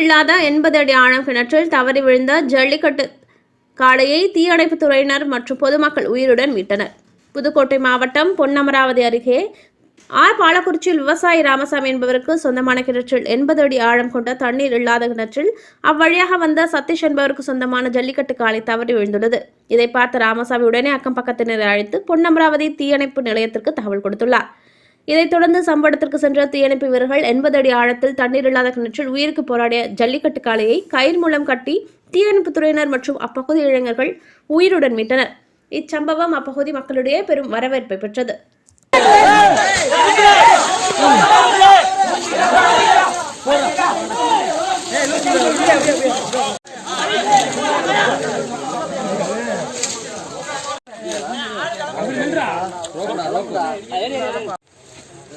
இல்லாத எண்பது அடி ஆழம் கிணற்றில் தவறி விழுந்த ஜல்லிக்கட்டு காளையை தீயணைப்புத் துறையினர் மற்றும் பொதுமக்கள் உயிருடன் மீட்டனர். புதுக்கோட்டை மாவட்டம் பொன்னமராவதி அருகே ஆர். பாலக்குறிச்சியில் விவசாயி ராமசாமி என்பவருக்கு சொந்தமான கிணற்றில் எண்பது அடி ஆழம் கொண்ட தண்ணீர் இல்லாத கிணற்றில் அவ்வழியாக வந்த சதீஷ் என்பவருக்கு சொந்தமான ஜல்லிக்கட்டு காளை தவறி விழுந்துள்ளது. இதை பார்த்த ராமசாமி உடனே அக்கம் பக்கத்தினரை அழைத்து பொன்னமராவதி தீயணைப்பு நிலையத்திற்கு தகவல் கொடுத்துள்ளார். இதைத் தொடர்ந்து சம்பவத்திற்கு சென்ற தீயணைப்பு வீரர்கள் எண்பது அடி ஆழத்தில் தண்ணீர் இல்லாத கிணற்றில் உயிருக்கு போராடிய ஜல்லிக்கட்டு காளையை கயிறு மூலம் கட்டி தீயணைப்பு துறையினர் மற்றும் அப்பகுதி இளைஞர்கள் உயிருடன் மீட்டனர். இச்சம்பவம் அப்பகுதி மக்களிடையே பெரும் வரவேற்பை பெற்றது.